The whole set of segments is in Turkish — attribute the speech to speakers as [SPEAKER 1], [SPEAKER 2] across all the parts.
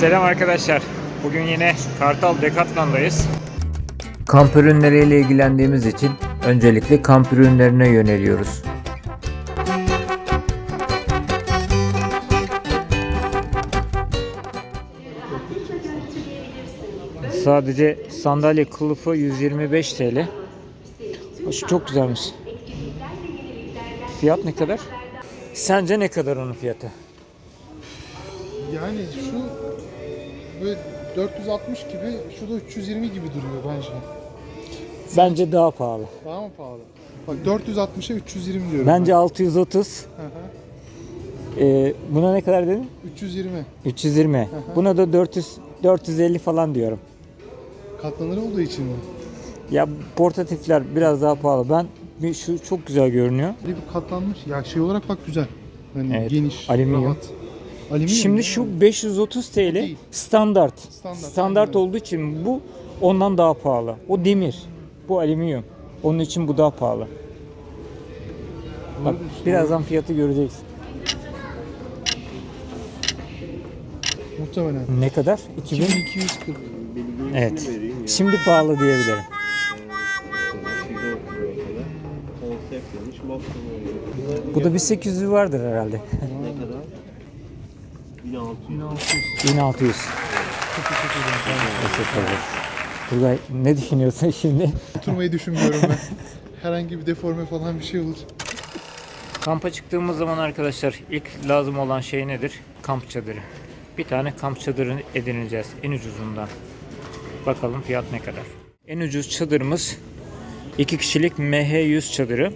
[SPEAKER 1] Selam arkadaşlar. Bugün yine Kartal Decathlon'dayız.
[SPEAKER 2] Kamp ürünleriyle ilgilendiğimiz için öncelikle kamp ürünlerine yöneliyoruz.
[SPEAKER 1] Sadece sandalye kılıfı 125 TL. Şu çok güzelmiş. Fiyat ne kadar? Sence ne kadar onun fiyatı?
[SPEAKER 3] Yani şu böyle 460 gibi, şu da 320 gibi duruyor bence.
[SPEAKER 1] Bence daha pahalı.
[SPEAKER 3] Daha mı pahalı? Bak 460'a 320 diyorum.
[SPEAKER 1] Bence 630.
[SPEAKER 3] ben. Hı hı.
[SPEAKER 1] Ee, buna ne kadar dedin?
[SPEAKER 3] 320.
[SPEAKER 1] 320. Buna da 400 450 falan diyorum.
[SPEAKER 3] Katlanır olduğu için mi?
[SPEAKER 1] Ya portatifler biraz daha pahalı. Ben bir şu çok güzel görünüyor.
[SPEAKER 3] Bir katlanmış. Ya şey olarak bak güzel. Hani
[SPEAKER 1] Evet,
[SPEAKER 3] geniş,
[SPEAKER 1] alüminyum.
[SPEAKER 3] rahat. Alüminyum.
[SPEAKER 1] Şimdi şu
[SPEAKER 3] mi?
[SPEAKER 1] 530 TL
[SPEAKER 3] Değil.
[SPEAKER 1] standart.
[SPEAKER 3] Standart,
[SPEAKER 1] Standart
[SPEAKER 3] aynen.
[SPEAKER 1] olduğu için bu ondan daha pahalı. O demir. Bu alüminyum. Onun için bu daha pahalı. Bak birazdan fiyatı göreceksin.
[SPEAKER 3] Muhtemelen.
[SPEAKER 1] Ne kadar? 2000.
[SPEAKER 3] 2240.
[SPEAKER 1] Evet. Şimdi pahalı diyebilirim. Bu da bir 800 vardır herhalde.
[SPEAKER 4] Ne kadar? 1600.
[SPEAKER 1] 1600. Teşekkür ederiz. Turgay ne düşünüyorsun şimdi?
[SPEAKER 3] Oturmayı düşünmüyorum ben. Herhangi bir deforme falan bir şey olur.
[SPEAKER 1] Kampa çıktığımız zaman arkadaşlar ilk lazım olan şey nedir? Kamp çadırı. Bir tane kamp çadırı edineceğiz en ucuzundan. Bakalım fiyat ne kadar. En ucuz çadırımız 2 kişilik MH100 çadırı.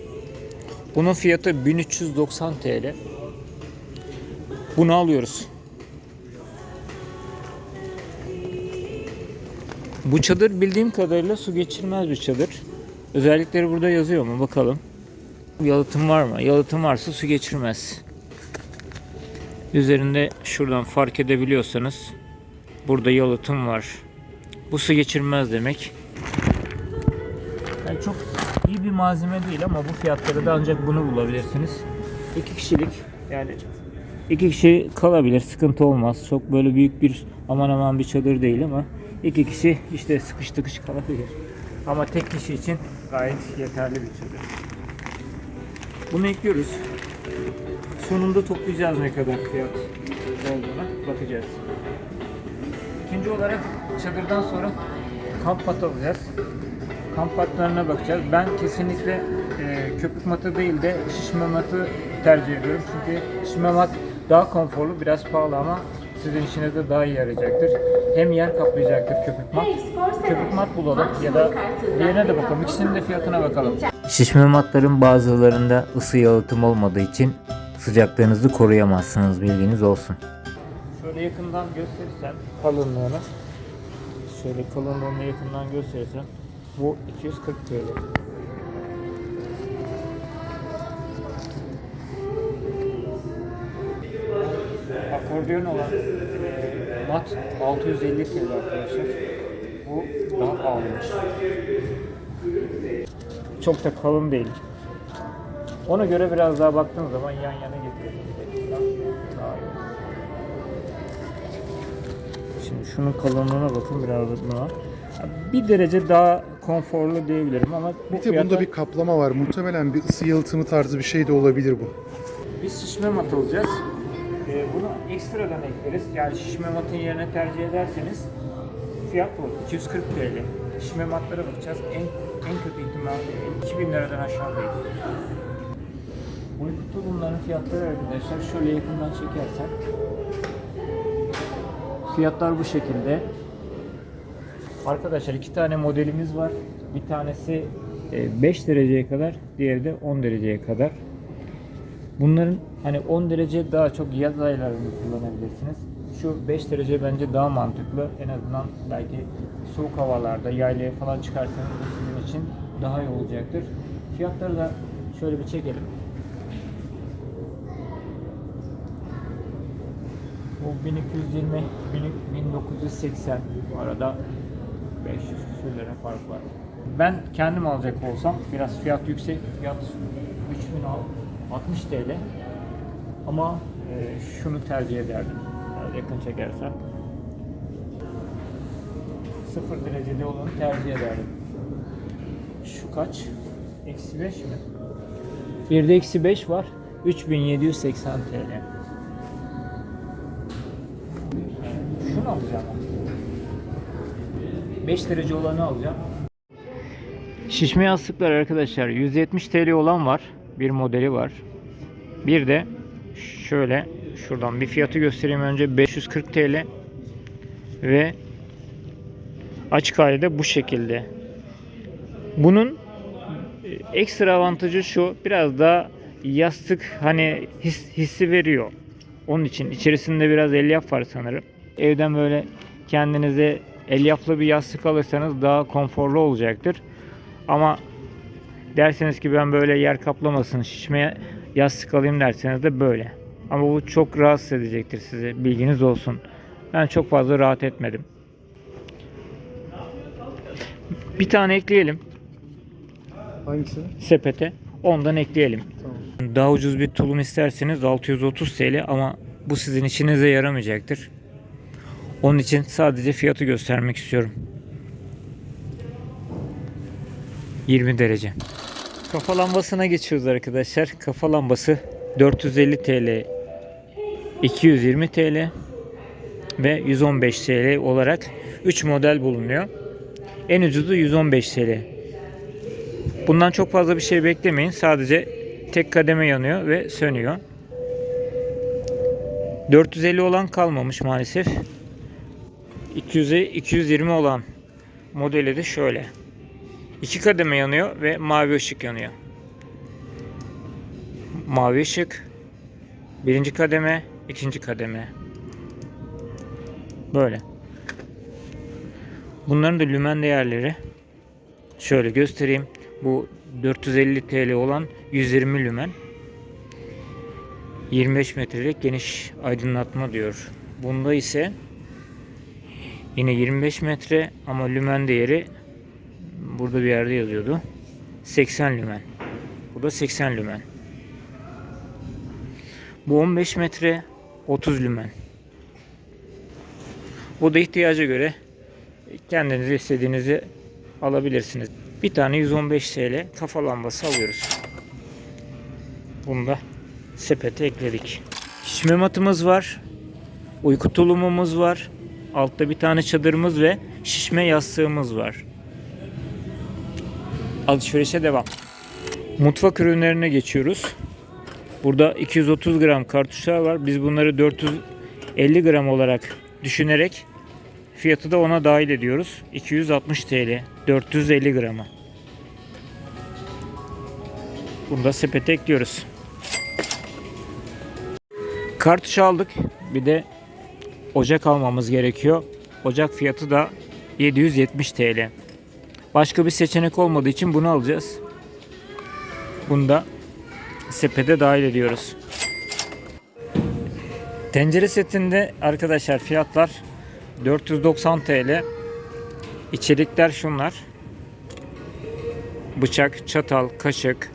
[SPEAKER 1] Bunun fiyatı 1390 TL. Bunu alıyoruz. Bu çadır bildiğim kadarıyla su geçirmez bir çadır. Özellikleri burada yazıyor mu bakalım. Yalıtım var mı? Yalıtım varsa su geçirmez. Üzerinde şuradan fark edebiliyorsanız burada yalıtım var. Bu su geçirmez demek. Yani çok iyi bir malzeme değil ama bu fiyatları da ancak bunu bulabilirsiniz. İki kişilik yani iki kişi kalabilir sıkıntı olmaz. Çok böyle büyük bir aman aman bir çadır değil ama iki kişi işte sıkış tıkış kalabilir. Ama tek kişi için gayet yeterli bir çadır. Bunu ekliyoruz. Sonunda toplayacağız ne kadar fiyat olduğuna bakacağız. İkinci olarak çadırdan sonra kamp matı alacağız. Kamp matlarına bakacağız. Ben kesinlikle e, köpük matı değil de şişme matı tercih ediyorum. Çünkü şişme mat daha konforlu, biraz pahalı ama sizin işinizde daha iyi yarayacaktır. Hem yer kaplayacaktır köpük mat. Köpük mat bulalım ya da diğerine de bakalım. İkisinin de fiyatına bakalım.
[SPEAKER 2] Şişme matların bazılarında ısı yalıtım olmadığı için sıcaklığınızı koruyamazsınız bilginiz olsun.
[SPEAKER 1] Şöyle yakından gösterirsem kalınlığını şöyle kalınlığını yakından gösterirsem bu 240 TL. Akordeon olan e, mat 650 TL arkadaşlar. Bu daha pahalıymış. Çok da kalın değil. Ona göre biraz daha baktığın zaman yan yana getiriyorsunuz. Şimdi şunun kalınlığına bakın biraz daha. Bir derece daha konforlu diyebilirim ama bu
[SPEAKER 3] Bir de
[SPEAKER 1] fiyata
[SPEAKER 3] bunda bir kaplama var. Muhtemelen bir ısı yalıtımı tarzı bir şey de olabilir bu.
[SPEAKER 1] biz şişme mat alacağız. Ee, bunu ekstradan ekleriz. Yani şişme matın yerine tercih ederseniz fiyat bu. 240 TL. Şişme matlara bakacağız. En en kötü ihtimalle 2000 liradan aşağı değil. Uyku tulumların fiyatları arkadaşlar şöyle yakından çekersen Fiyatlar bu şekilde. Arkadaşlar iki tane modelimiz var. Bir tanesi e, 5 dereceye kadar, diğeri de 10 dereceye kadar. Bunların hani 10 derece daha çok yaz aylarında kullanabilirsiniz. Şu 5 derece bence daha mantıklı. En azından belki soğuk havalarda yaylaya falan çıkarsanız sizin için daha iyi olacaktır. Fiyatları da şöyle bir çekelim. Bu 1220, 1980 bu arada 500 küsür lira fark var. Ben kendim alacak olsam biraz fiyat yüksek, fiyat 3060 TL ama e, şunu tercih ederdim. Biraz yakın çekersem. sıfır derecede olanı tercih ederdim. Şu kaç? Eksi 5 mi? Bir de eksi 5 var. 3780 TL. Şunu alacağım. 5 derece olanı alacağım. Şişme yastıklar arkadaşlar 170 TL olan var. Bir modeli var. Bir de şöyle şuradan bir fiyatı göstereyim önce 540 TL ve açık hali de bu şekilde. Bunun e, ekstra avantajı şu biraz daha yastık hani his, hissi veriyor. Onun için içerisinde biraz elyaf var sanırım. Evden böyle kendinize elyaflı bir yastık alırsanız daha konforlu olacaktır. Ama derseniz ki ben böyle yer kaplamasın şişmeye yastık alayım derseniz de böyle. Ama bu çok rahatsız edecektir size. Bilginiz olsun. Ben çok fazla rahat etmedim. Bir tane ekleyelim
[SPEAKER 3] Hangisi?
[SPEAKER 1] sepete. Ondan ekleyelim.
[SPEAKER 3] Tamam.
[SPEAKER 1] Daha ucuz bir tulum isterseniz 630 TL ama bu sizin işinize yaramayacaktır. Onun için sadece fiyatı göstermek istiyorum. 20 derece. Kafa lambasına geçiyoruz arkadaşlar. Kafa lambası 450 TL, 220 TL ve 115 TL olarak 3 model bulunuyor. En ucuzu 115 TL. Bundan çok fazla bir şey beklemeyin. Sadece tek kademe yanıyor ve sönüyor. 450 olan kalmamış maalesef. 200'e 220 olan modeli de şöyle. İki kademe yanıyor ve mavi ışık yanıyor. Mavi ışık, birinci kademe, ikinci kademe. Böyle. Bunların da lümen değerleri şöyle göstereyim. Bu 450 TL olan 120 lümen. 25 metrelik geniş aydınlatma diyor. Bunda ise yine 25 metre ama lümen değeri burada bir yerde yazıyordu. 80 lümen. Bu da 80 lümen. Bu 15 metre 30 lümen. Bu da ihtiyaca göre kendiniz istediğinizi alabilirsiniz. Bir tane 115 TL kafa lambası alıyoruz. Bunu da sepete ekledik. Şişme matımız var. Uyku tulumumuz var. Altta bir tane çadırımız ve şişme yastığımız var. Alışverişe devam. Mutfak ürünlerine geçiyoruz. Burada 230 gram kartuşlar var. Biz bunları 450 gram olarak düşünerek fiyatı da ona dahil ediyoruz. 260 TL. 450 grama. Bunu da sepete ekliyoruz. Kartuş aldık. Bir de ocak almamız gerekiyor. Ocak fiyatı da 770 TL. Başka bir seçenek olmadığı için bunu alacağız. Bunu da sepete dahil ediyoruz. Tencere setinde arkadaşlar fiyatlar 490 TL. İçerikler şunlar. Bıçak, çatal, kaşık,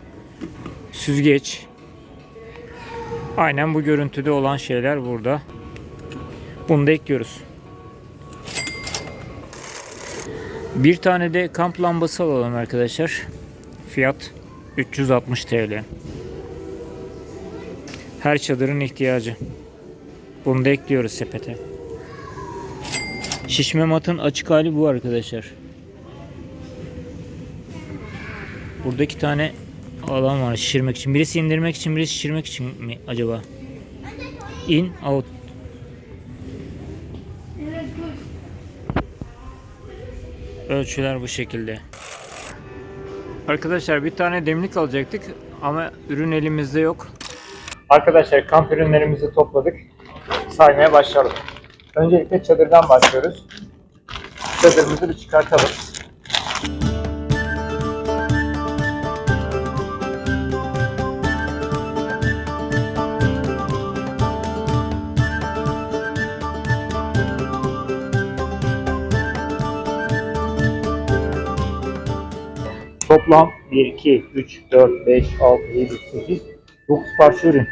[SPEAKER 1] süzgeç. Aynen bu görüntüde olan şeyler burada. Bunu da ekliyoruz. Bir tane de kamp lambası alalım arkadaşlar. Fiyat 360 TL. Her çadırın ihtiyacı. Bunu da ekliyoruz sepete. Şişme matın açık hali bu arkadaşlar. Burada iki tane alan var şişirmek için. Birisi indirmek için, birisi şişirmek için mi acaba? In, out. Ölçüler bu şekilde. Arkadaşlar bir tane demlik alacaktık ama ürün elimizde yok. Arkadaşlar kamp ürünlerimizi topladık. Saymaya başlayalım. Öncelikle çadırdan başlıyoruz. Çadırımızı bir çıkartalım. Toplam 1, 2, 3, 4, 5, 6, 7, 8, 9 parça ürün.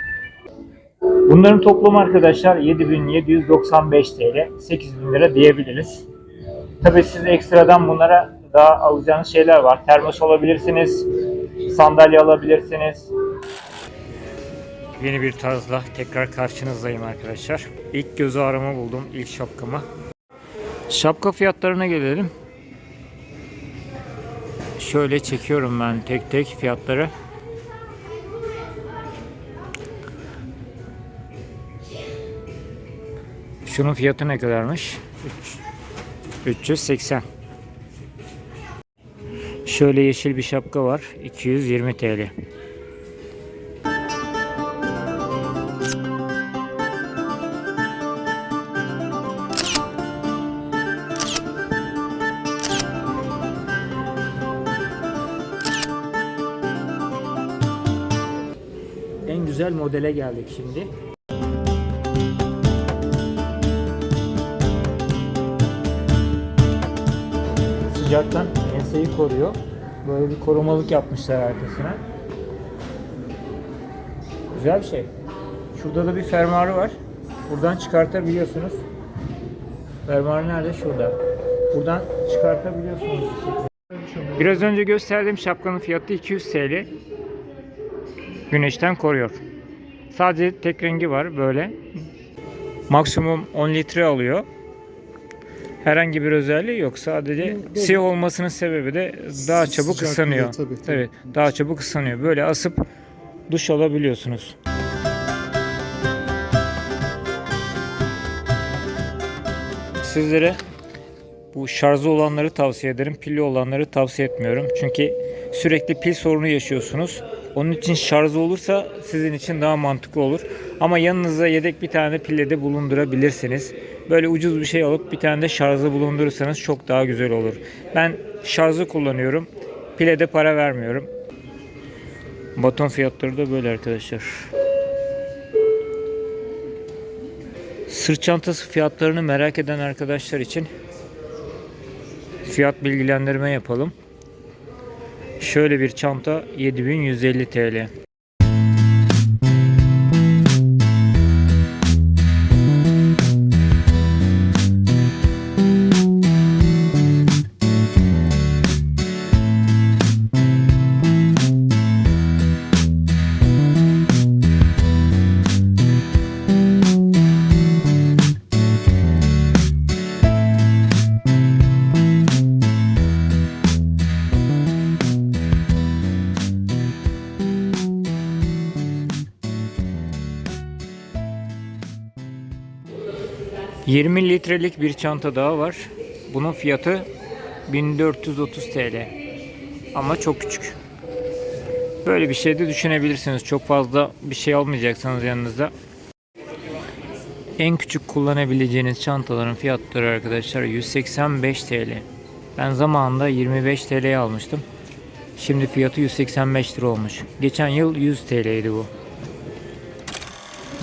[SPEAKER 1] Bunların toplamı arkadaşlar 7795 TL, 8000 lira diyebiliriz. Tabii siz ekstradan bunlara daha alacağınız şeyler var. Termos alabilirsiniz, sandalye alabilirsiniz. Yeni bir tarzla tekrar karşınızdayım arkadaşlar. İlk göz ağrımı buldum, ilk şapkamı. Şapka fiyatlarına gelelim. Şöyle çekiyorum ben tek tek fiyatları. Şunun fiyatı ne kadarmış? 380. Şöyle yeşil bir şapka var. 220 TL. Geldik şimdi. Sıcaktan enseyi koruyor. Böyle bir korumalık yapmışlar arkasına. Güzel bir şey. Şurada da bir fermuarı var. Buradan çıkartabiliyorsunuz. Fermuar nerede? Şurada. Buradan çıkartabiliyorsunuz. Biraz önce gösterdiğim şapkanın fiyatı 200 TL. Güneşten koruyor. Sadece tek rengi var böyle. Maksimum 10 litre alıyor. Herhangi bir özelliği yok. Sadece siyah olmasının sebebi de daha çabuk
[SPEAKER 3] Sıcaklığı,
[SPEAKER 1] ısınıyor.
[SPEAKER 3] tabii, tabii.
[SPEAKER 1] Evet, daha çabuk ısınıyor. Böyle asıp duş alabiliyorsunuz. Sizlere bu şarjı olanları tavsiye ederim. Pilli olanları tavsiye etmiyorum. Çünkü sürekli pil sorunu yaşıyorsunuz. Onun için şarjı olursa sizin için daha mantıklı olur. Ama yanınıza yedek bir tane pille de bulundurabilirsiniz. Böyle ucuz bir şey alıp bir tane de şarjı bulundurursanız çok daha güzel olur. Ben şarjı kullanıyorum. Pile de para vermiyorum. Baton fiyatları da böyle arkadaşlar. Sırt çantası fiyatlarını merak eden arkadaşlar için fiyat bilgilendirme yapalım. Şöyle bir çanta 7150 TL. ...20 litrelik bir çanta daha var. Bunun fiyatı 1430 TL. Ama çok küçük. Böyle bir şey de düşünebilirsiniz. Çok fazla bir şey almayacaksanız yanınızda. En küçük kullanabileceğiniz çantaların fiyatları arkadaşlar 185 TL. Ben zamanında 25 TL'ye almıştım. Şimdi fiyatı 185 lira olmuş. Geçen yıl 100 TL'ydi bu.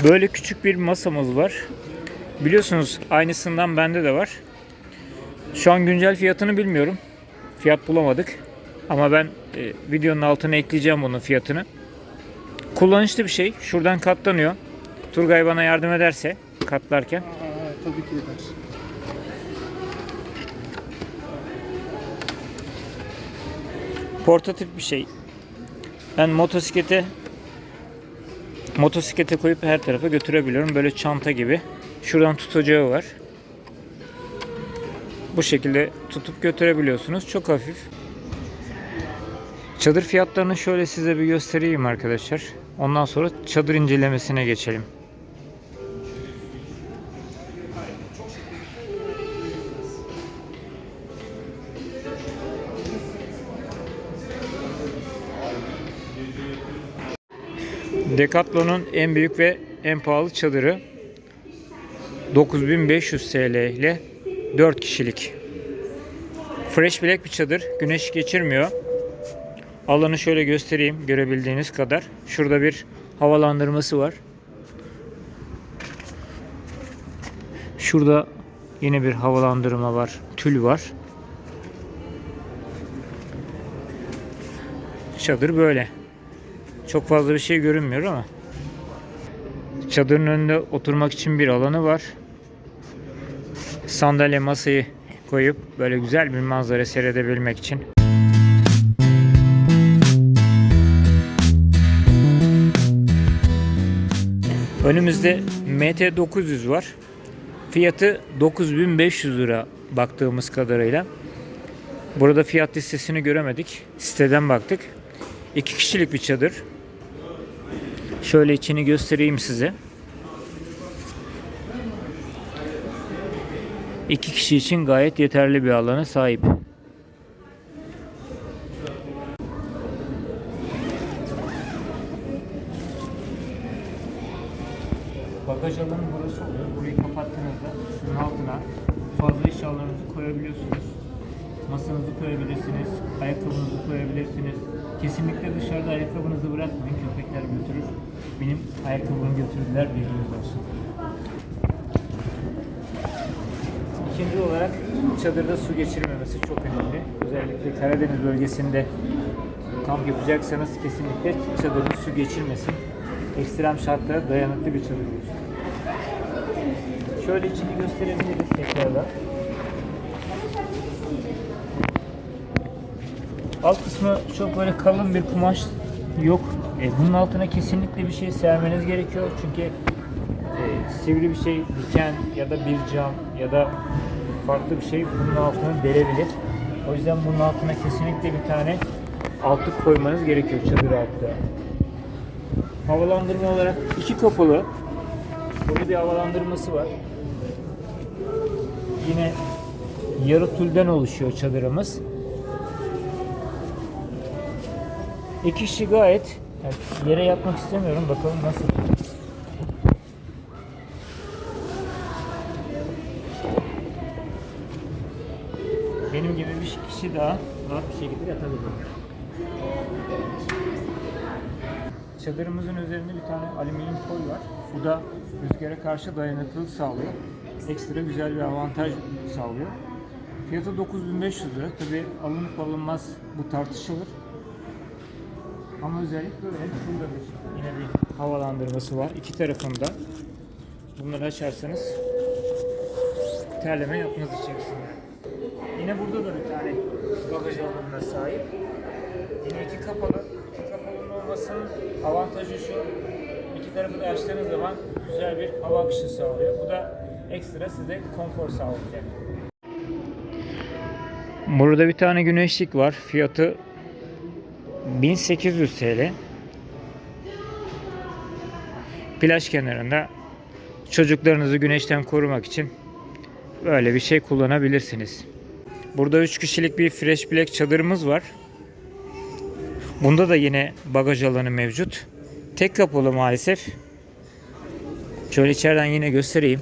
[SPEAKER 1] Böyle küçük bir masamız var. Biliyorsunuz aynısından bende de var. Şu an güncel fiyatını bilmiyorum. Fiyat bulamadık. Ama ben e, videonun altına ekleyeceğim bunun fiyatını. Kullanışlı bir şey. Şuradan katlanıyor. Turgay bana yardım ederse katlarken.
[SPEAKER 3] Aa, tabii ki eder.
[SPEAKER 1] Portatif bir şey. Ben motosiklete motosiklete koyup her tarafa götürebiliyorum. Böyle çanta gibi. Şuradan tutacağı var. Bu şekilde tutup götürebiliyorsunuz. Çok hafif. Çadır fiyatlarını şöyle size bir göstereyim arkadaşlar. Ondan sonra çadır incelemesine geçelim. Decathlon'un en büyük ve en pahalı çadırı 9500 TL ile 4 kişilik. Fresh Black bir çadır. Güneş geçirmiyor. Alanı şöyle göstereyim görebildiğiniz kadar. Şurada bir havalandırması var. Şurada yine bir havalandırma var. Tül var. Çadır böyle. Çok fazla bir şey görünmüyor ama. Çadırın önünde oturmak için bir alanı var. Sandalye masayı koyup böyle güzel bir manzara seyredebilmek için. Önümüzde MT900 var. Fiyatı 9500 lira baktığımız kadarıyla. Burada fiyat listesini göremedik. Siteden baktık. İki kişilik bir çadır. Şöyle içini göstereyim size. İki kişi için gayet yeterli bir alana sahip. Bagaj alanı burası oluyor. Burayı kapattığınızda şunun altına fazla eşyalarınızı koyabiliyorsunuz. Masanızı koyabilirsiniz, ayakkabınızı koyabilirsiniz. Kesinlikle dışarıda ayakkabınızı bırakmayın. Köpekler götürür. Benim ayakkabımı götürdüler bilginiz olsun. İkinci olarak çadırda su geçirmemesi çok önemli. Özellikle Karadeniz bölgesinde kamp yapacaksanız kesinlikle çadırın su geçirmesin. Ekstrem şartlara dayanıklı bir çadır olsun. Şöyle içini gösterebiliriz tekrardan. Alt kısmı çok böyle kalın bir kumaş yok. E, bunun altına kesinlikle bir şey sermeniz gerekiyor. Çünkü e, sivri bir şey, diken ya da bir cam ya da farklı bir şey bunun altını delebilir. O yüzden bunun altına kesinlikle bir tane altı koymanız gerekiyor çadır altı. Havalandırma olarak iki kapılı. Burada bir havalandırması var. Yine yarı tülden oluşuyor çadırımız. İki kişi gayet yani yere yatmak istemiyorum. Bakalım nasıl. Kişi daha rahat bir şekilde yatabilir. Çadırımızın üzerinde bir tane alüminyum foil var. Bu da rüzgara karşı dayanıklılık sağlıyor. Ekstra güzel bir avantaj sağlıyor. Fiyatı 9500 lira. Tabi alınıp alınmaz bu tartışılır. Ama özellik böyle. Burada bir, yine bir havalandırması var. İki tarafında. Bunları açarsanız terleme yapmaz içerisinde. Yine burada da bir tane bagaj alanına sahip. Yine iki kapalı. İki kapalının olmasının avantajı şu. İki tarafı da açtığınız zaman güzel bir hava akışı sağlıyor. Bu da ekstra size konfor sağlayacak. Burada bir tane güneşlik var. Fiyatı 1800 TL. Plaj kenarında çocuklarınızı güneşten korumak için böyle bir şey kullanabilirsiniz. Burada 3 kişilik bir Fresh Black çadırımız var. Bunda da yine bagaj alanı mevcut. Tek kapılı maalesef. Şöyle içeriden yine göstereyim.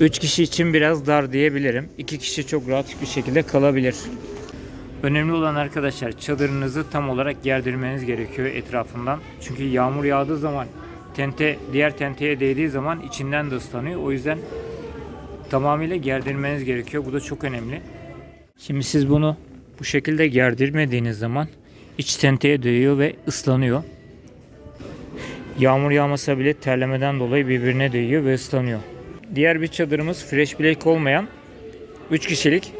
[SPEAKER 1] 3 kişi için biraz dar diyebilirim. 2 kişi çok rahat bir şekilde kalabilir. Önemli olan arkadaşlar çadırınızı tam olarak gerdirmeniz gerekiyor etrafından. Çünkü yağmur yağdığı zaman tente diğer tenteye değdiği zaman içinden de ıslanıyor. O yüzden tamamıyla gerdirmeniz gerekiyor. Bu da çok önemli. Şimdi siz bunu bu şekilde gerdirmediğiniz zaman iç tenteye değiyor ve ıslanıyor. Yağmur yağmasa bile terlemeden dolayı birbirine değiyor ve ıslanıyor. Diğer bir çadırımız Fresh Black olmayan 3 kişilik.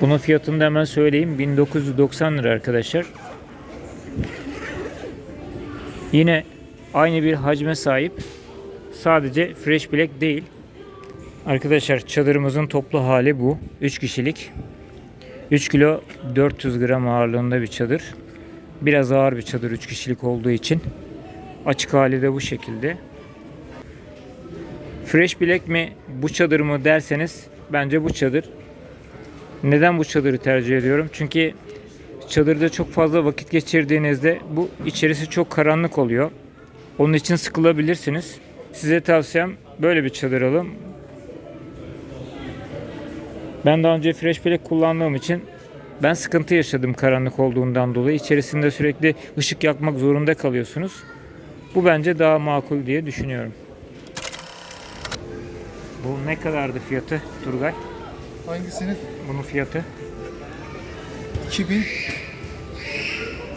[SPEAKER 1] Bunun fiyatını da hemen söyleyeyim. 1990 lira arkadaşlar. Yine aynı bir hacme sahip. Sadece Fresh Black değil. Arkadaşlar çadırımızın toplu hali bu. 3 kişilik. 3 kilo 400 gram ağırlığında bir çadır. Biraz ağır bir çadır 3 kişilik olduğu için. Açık hali de bu şekilde. Fresh Black mi bu çadır mı derseniz bence bu çadır. Neden bu çadırı tercih ediyorum? Çünkü çadırda çok fazla vakit geçirdiğinizde bu içerisi çok karanlık oluyor. Onun için sıkılabilirsiniz. Size tavsiyem böyle bir çadır alın. Ben daha önce Fresh Black kullandığım için ben sıkıntı yaşadım karanlık olduğundan dolayı. İçerisinde sürekli ışık yakmak zorunda kalıyorsunuz. Bu bence daha makul diye düşünüyorum. Bu ne kadardı fiyatı Turgay?
[SPEAKER 3] Hangisinin?
[SPEAKER 1] Bunun fiyatı?
[SPEAKER 3] 2000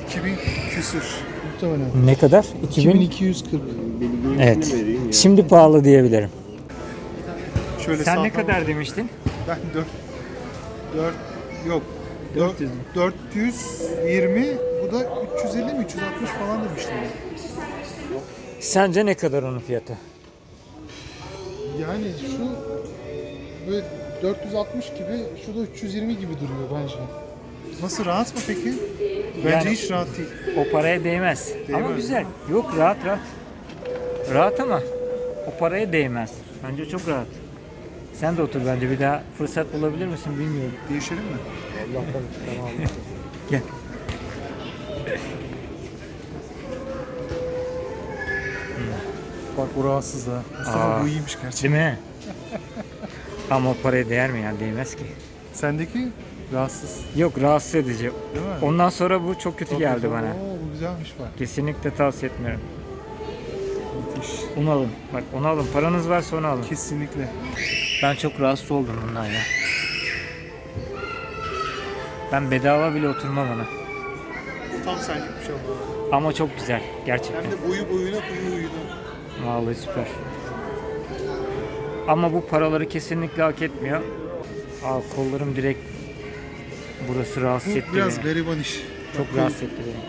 [SPEAKER 3] 2000 küsür. Muhtemelen.
[SPEAKER 1] Ne kadar?
[SPEAKER 3] 2240.
[SPEAKER 1] Evet. Şimdi pahalı diyebilirim.
[SPEAKER 3] Şöyle
[SPEAKER 1] Sen ne kadar
[SPEAKER 3] bakayım.
[SPEAKER 1] demiştin?
[SPEAKER 3] Ben 4 4 yok
[SPEAKER 1] 400 mü?
[SPEAKER 3] 420 bu da 350 mi 360 falan demiştim ben.
[SPEAKER 1] Sence ne kadar onun fiyatı?
[SPEAKER 3] Yani şu böyle 460 gibi şu da 320 gibi duruyor bence. Nasıl rahat mı peki? Bence
[SPEAKER 1] Yani-
[SPEAKER 3] hiç rahat değil.
[SPEAKER 1] O paraya değmez. Ama
[SPEAKER 3] Değmez.
[SPEAKER 1] güzel. Yok rahat rahat. Rahat ama o paraya değmez. Bence çok rahat. Sen de otur bence bir daha fırsat bulabilir misin bilmiyorum.
[SPEAKER 3] Değişelim mi?
[SPEAKER 1] Gel.
[SPEAKER 3] Bak bu rahatsız ha. Mustafa
[SPEAKER 1] Aa.
[SPEAKER 3] bu iyiymiş gerçekten.
[SPEAKER 1] Değil mi? Ama o paraya değer mi yani değmez ki.
[SPEAKER 3] Sendeki rahatsız
[SPEAKER 1] Yok rahatsız edici.
[SPEAKER 3] değil mi?
[SPEAKER 1] Ondan sonra bu çok kötü geldi bana.
[SPEAKER 3] Oo bu güzelmiş bak.
[SPEAKER 1] Kesinlikle tavsiye etmiyorum.
[SPEAKER 3] Müthiş.
[SPEAKER 1] Onu alın. Bak onu alın. Paranız varsa onu alın.
[SPEAKER 3] Kesinlikle.
[SPEAKER 1] Ben çok rahatsız oldum bundan ya. Ben bedava bile oturmam ona.
[SPEAKER 3] Tam senlik bir şey oldu.
[SPEAKER 1] Ama çok güzel. Gerçekten.
[SPEAKER 3] Hem de boyu boyuna huyu huyuna.
[SPEAKER 1] Vallahi süper. Ama bu paraları kesinlikle hak etmiyor. Aa, kollarım direkt burası rahatsız etti
[SPEAKER 3] Bu biraz
[SPEAKER 1] beni.
[SPEAKER 3] gariban iş.
[SPEAKER 1] Çok
[SPEAKER 3] Bak,
[SPEAKER 1] rahatsız etti beni.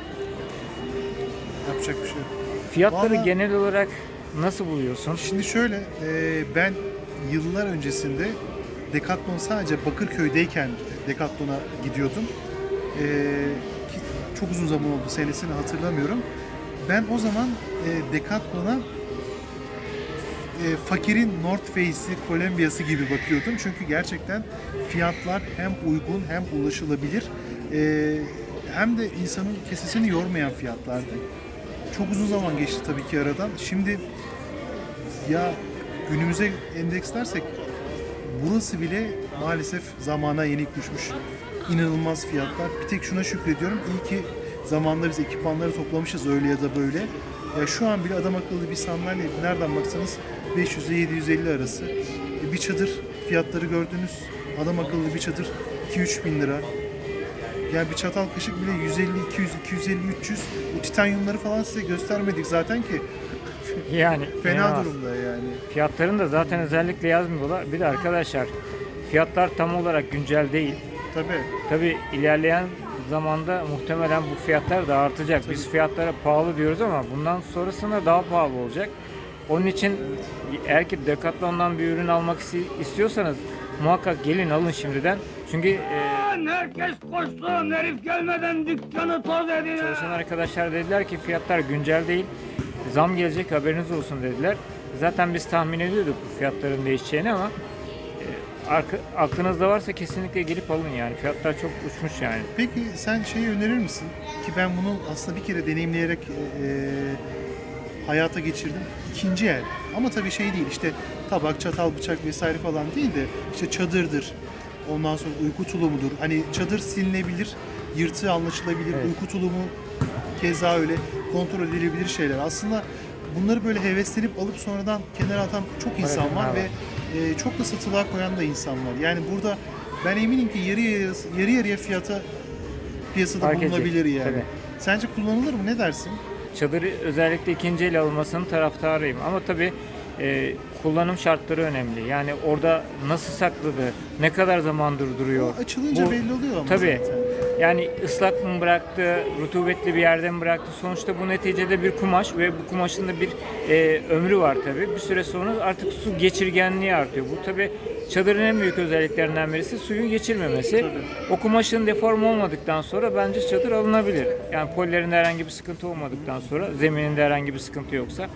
[SPEAKER 3] Yapacak bir şey yok.
[SPEAKER 1] Fiyatları
[SPEAKER 3] Vallahi-
[SPEAKER 1] genel olarak nasıl buluyorsun?
[SPEAKER 3] Şimdi şöyle, e, ben yıllar öncesinde Decathlon sadece Bakırköy'deyken Decathlon'a gidiyordum. E, ki çok uzun zaman oldu, senesini hatırlamıyorum. Ben o zaman e, Decathlon'a e, fakirin North Face'i, Columbia'sı gibi bakıyordum. Çünkü gerçekten fiyatlar hem uygun hem ulaşılabilir e, hem de insanın kesesini yormayan fiyatlardı. Çok uzun zaman geçti tabii ki aradan. Şimdi ya günümüze endekslersek burası bile maalesef zamana yenik düşmüş. İnanılmaz fiyatlar. Bir tek şuna şükrediyorum. İyi ki zamanda biz ekipmanları toplamışız öyle ya da böyle. Ya şu an bile adam akıllı bir sandalye nereden baksanız 500 ile 750 arası. E, bir çadır fiyatları gördünüz. Adam akıllı bir çadır 2-3 bin lira. Yani bir çatal kaşık bile 150, 200, 250, 300. Bu titanyumları falan size göstermedik zaten ki.
[SPEAKER 1] Yani
[SPEAKER 3] Fena
[SPEAKER 1] inanılmaz.
[SPEAKER 3] durumda yani.
[SPEAKER 1] Fiyatlarını da zaten özellikle yazmıyorlar. Bir de arkadaşlar fiyatlar tam olarak güncel değil.
[SPEAKER 3] Tabii.
[SPEAKER 1] Tabi ilerleyen zamanda muhtemelen bu fiyatlar da artacak. Biz fiyatlara pahalı diyoruz ama bundan sonrasında daha pahalı olacak. Onun için eğer ki Decathlon'dan bir ürün almak istiyorsanız muhakkak gelin alın şimdiden. Çünkü e,
[SPEAKER 5] Herkes koştu, herif gelmeden dükkanı toz ediyor.
[SPEAKER 1] çalışan arkadaşlar dediler ki fiyatlar güncel değil. Zam gelecek haberiniz olsun dediler. Zaten biz tahmin ediyorduk bu fiyatların değişeceğini ama e, aklınızda varsa kesinlikle gelip alın yani. Fiyatlar çok uçmuş yani.
[SPEAKER 3] Peki sen şeyi önerir misin? Ki ben bunu aslında bir kere deneyimleyerek e, hayata geçirdim. İkinci el. Ama tabii şey değil işte tabak, çatal, bıçak vesaire falan değil de işte çadırdır. Ondan sonra uyku tulumudur. Hani çadır silinebilir, yırtığı anlaşılabilir.
[SPEAKER 1] Evet.
[SPEAKER 3] Uyku tulumu keza öyle kontrol edilebilir şeyler. Aslında bunları böyle heveslenip alıp sonradan kenara atan çok insan var ve e, çok da satılığa koyan da insan var. Yani burada ben eminim ki yarı yarıya, yarı yarıya fiyata piyasada
[SPEAKER 1] Fark edecek,
[SPEAKER 3] bulunabilir yani.
[SPEAKER 1] tabii.
[SPEAKER 3] Sence kullanılır mı? Ne dersin?
[SPEAKER 1] Çadırı özellikle ikinci el alınmasının taraftarıyım. Ama tabii e, kullanım şartları önemli. Yani orada nasıl sakladı, ne kadar zamandır duruyor.
[SPEAKER 3] O açılınca
[SPEAKER 1] Bu-
[SPEAKER 3] belli oluyor ama
[SPEAKER 1] Tabii.
[SPEAKER 3] zaten.
[SPEAKER 1] Yani ıslak mı bıraktı, rutubetli bir yerden mi bıraktı? Sonuçta bu neticede bir kumaş ve bu kumaşın da bir e, ömrü var tabii. Bir süre sonra artık su geçirgenliği artıyor. Bu tabii çadırın en büyük özelliklerinden birisi suyun geçirmemesi. O kumaşın deform olmadıktan sonra bence çadır alınabilir. Yani polilerinde herhangi bir sıkıntı olmadıktan sonra, zemininde herhangi bir sıkıntı yoksa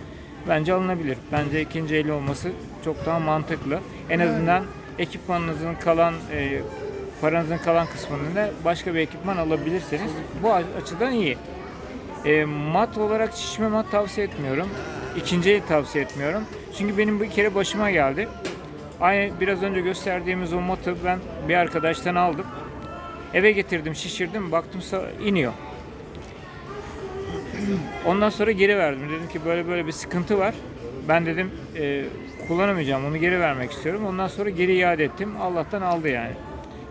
[SPEAKER 1] bence alınabilir. Bence ikinci eli olması çok daha mantıklı. En azından ekipmanınızın kalan e, paranızın kalan kısmını da başka bir ekipman alabilirseniz bu açıdan iyi. E, mat olarak şişme mat tavsiye etmiyorum. İkinci el tavsiye etmiyorum. Çünkü benim bir kere başıma geldi. Aynı biraz önce gösterdiğimiz o matı ben bir arkadaştan aldım. Eve getirdim, şişirdim, baktım iniyor. Ondan sonra geri verdim. Dedim ki böyle böyle bir sıkıntı var. Ben dedim e, kullanamayacağım, onu geri vermek istiyorum. Ondan sonra geri iade ettim. Allah'tan aldı yani.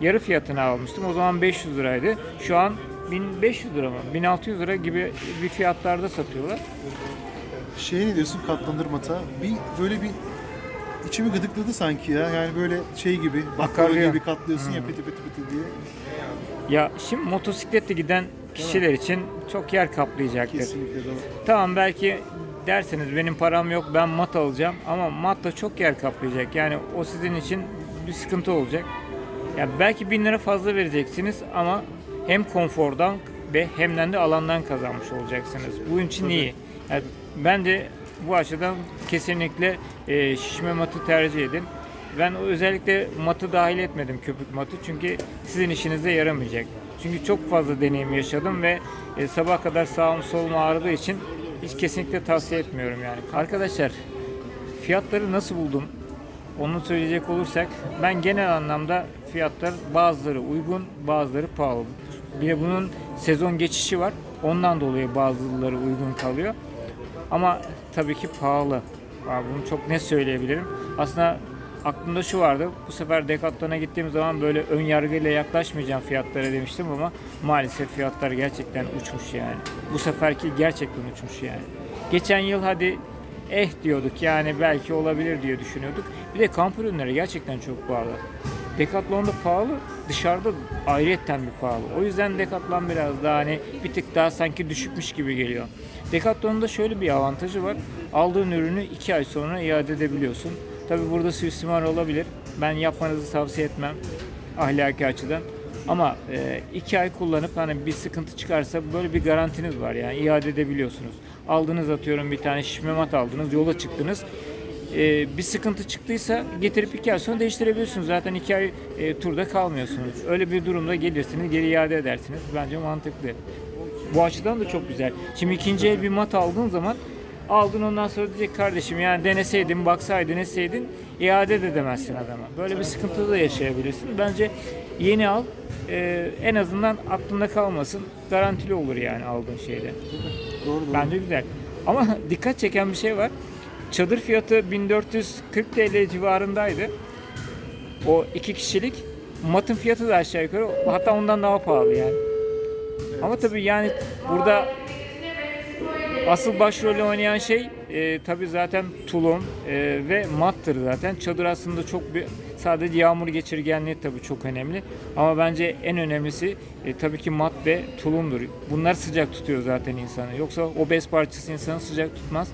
[SPEAKER 1] Yarı fiyatına almıştım. O zaman 500 liraydı. Şu an 1500 lira mı? 1600 lira gibi bir fiyatlarda satıyorlar.
[SPEAKER 3] Şey ne diyorsun katlanır mata? Bir böyle bir içimi gıdıkladı sanki ya. Yani böyle şey gibi,
[SPEAKER 1] Akarıyor.
[SPEAKER 3] gibi katlıyorsun ya piti piti piti diye.
[SPEAKER 1] Ya şimdi motosikletle giden kişiler için çok yer kaplayacaktır.
[SPEAKER 3] Kesinlikle doğru.
[SPEAKER 1] Tamam belki derseniz benim param yok ben mat alacağım ama mat da çok yer kaplayacak. Yani o sizin için bir sıkıntı olacak. Yani belki bin lira fazla vereceksiniz ama hem konfordan ve hemden de alandan kazanmış olacaksınız. Bunun için iyi. Yani ben de bu açıdan kesinlikle e, şişme matı tercih edin. Ben özellikle matı dahil etmedim köpük matı çünkü sizin işinize yaramayacak. Çünkü çok fazla deneyim yaşadım ve e, sabah kadar sağım solum ağrıdığı için hiç kesinlikle tavsiye etmiyorum yani. Arkadaşlar fiyatları nasıl buldum? Onu söyleyecek olursak ben genel anlamda fiyatlar bazıları uygun bazıları pahalı. Bir de bunun sezon geçişi var. Ondan dolayı bazıları uygun kalıyor. Ama tabii ki pahalı. Bunu çok net söyleyebilirim. Aslında aklımda şu vardı. Bu sefer Decathlon'a gittiğim zaman böyle ön yargıyla yaklaşmayacağım fiyatlara demiştim ama maalesef fiyatlar gerçekten uçmuş yani. Bu seferki gerçekten uçmuş yani. Geçen yıl hadi eh diyorduk yani belki olabilir diye düşünüyorduk. Bir de kamp ürünleri gerçekten çok pahalı. Decathlon'da pahalı, dışarıda ayrıyetten bir pahalı. O yüzden Decathlon biraz daha hani bir tık daha sanki düşükmüş gibi geliyor. Decathlon'da şöyle bir avantajı var. Aldığın ürünü 2 ay sonra iade edebiliyorsun. Tabi burada suistimal olabilir. Ben yapmanızı tavsiye etmem ahlaki açıdan. Ama 2 ay kullanıp hani bir sıkıntı çıkarsa böyle bir garantiniz var yani iade edebiliyorsunuz. Aldınız atıyorum bir tane şişme mat aldınız yola çıktınız. E, bir sıkıntı çıktıysa getirip iki ay sonra değiştirebiliyorsunuz. Zaten iki ay e, turda kalmıyorsunuz. Öyle bir durumda gelirsiniz geri iade edersiniz. Bence mantıklı. Bu açıdan da çok güzel. Şimdi ikinci el bir mat aldığın zaman aldın ondan sonra diyecek kardeşim yani deneseydin, baksaydın, etseydin iade de edemezsin adama. Böyle bir sıkıntı da yaşayabilirsin. Bence yeni al. e, en azından aklında kalmasın. Garantili olur yani aldığın şeyde.
[SPEAKER 3] Doğru doğru.
[SPEAKER 1] Bence güzel. Ama dikkat çeken bir şey var. Çadır fiyatı 1440 TL civarındaydı. O iki kişilik. Matın fiyatı da aşağı yukarı. Hatta ondan daha pahalı yani. Ama tabii yani burada asıl başrolü oynayan şey e, tabii zaten tulum e, ve mattır zaten. Çadır aslında çok bir sadece yağmur geçirgenliği tabii çok önemli. Ama bence en önemlisi e, tabii ki mat ve tulumdur. Bunlar sıcak tutuyor zaten insanı. Yoksa o bez parçası insanı sıcak tutmaz.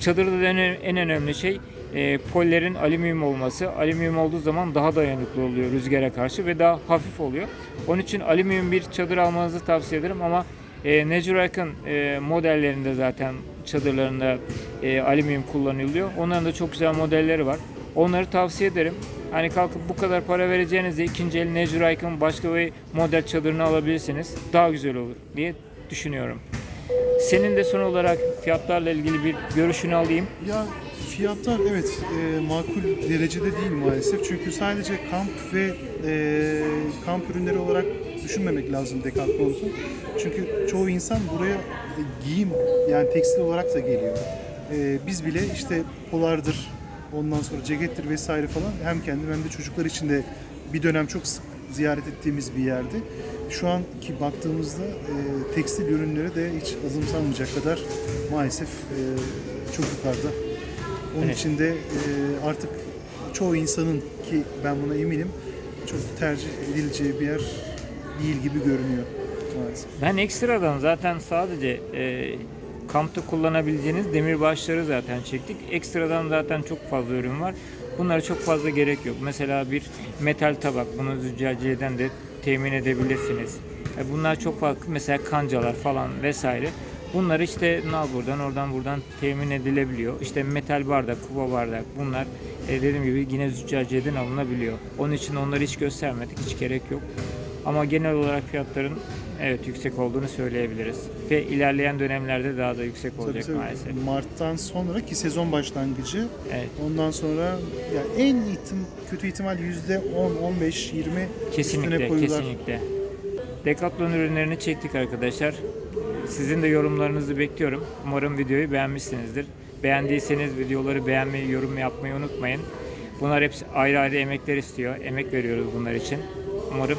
[SPEAKER 1] Çadırda da en, en önemli şey e, pollerin alüminyum olması. Alüminyum olduğu zaman daha dayanıklı oluyor rüzgara karşı ve daha hafif oluyor. Onun için alüminyum bir çadır almanızı tavsiye ederim ama e, Naturak'ın e, modellerinde zaten çadırlarında e, alüminyum kullanılıyor. Onların da çok güzel modelleri var. Onları tavsiye ederim. Hani kalkıp bu kadar para vereceğinizde ikinci el Naturak'ın başka bir model çadırını alabilirsiniz. Daha güzel olur diye düşünüyorum. Senin de son olarak fiyatlarla ilgili bir görüşünü alayım.
[SPEAKER 3] Ya fiyatlar evet e, makul derecede değil maalesef. Çünkü sadece kamp ve e, kamp ürünleri olarak düşünmemek lazım Decathlon'u. Çünkü çoğu insan buraya e, giyim yani tekstil olarak da geliyor. E, biz bile işte polardır, ondan sonra cekettir vesaire falan hem kendim hem de çocuklar için de bir dönem çok sık ziyaret ettiğimiz bir yerdi. Şu anki baktığımızda e, tekstil ürünleri de hiç azımsanmayacak kadar maalesef e, çok yukarıda. Onun
[SPEAKER 1] Evet.
[SPEAKER 3] için de e, artık çoğu insanın ki ben buna eminim çok tercih edileceği bir yer değil gibi görünüyor maalesef.
[SPEAKER 1] Ben ekstradan zaten sadece e, kampta kullanabileceğiniz demirbaşları zaten çektik. Ekstradan zaten çok fazla ürün var. Bunlara çok fazla gerek yok. Mesela bir metal tabak. Bunu züccaciyeden de temin edebilirsiniz. E, Bunlar çok farklı. Mesela kancalar falan vesaire. Bunlar işte nal buradan oradan buradan temin edilebiliyor. İşte metal bardak, kuba bardak bunlar e, dediğim gibi yine züccaciyeden alınabiliyor. Onun için onları hiç göstermedik. Hiç gerek yok. Ama genel olarak fiyatların evet yüksek olduğunu söyleyebiliriz. Ve ilerleyen dönemlerde daha da yüksek
[SPEAKER 3] Tabii
[SPEAKER 1] olacak
[SPEAKER 3] tabii.
[SPEAKER 1] maalesef.
[SPEAKER 3] Mart'tan sonraki sezon başlangıcı
[SPEAKER 1] Evet.
[SPEAKER 3] ondan sonra yani en ihtim, kötü ihtimal yüzde 10, 15, 20 üstüne
[SPEAKER 1] Kesinlikle,
[SPEAKER 3] koyular.
[SPEAKER 1] kesinlikle. Decathlon ürünlerini çektik arkadaşlar. Sizin de yorumlarınızı bekliyorum. Umarım videoyu beğenmişsinizdir. Beğendiyseniz videoları beğenmeyi, yorum yapmayı unutmayın. Bunlar hepsi ayrı ayrı emekler istiyor. Emek veriyoruz bunlar için. Umarım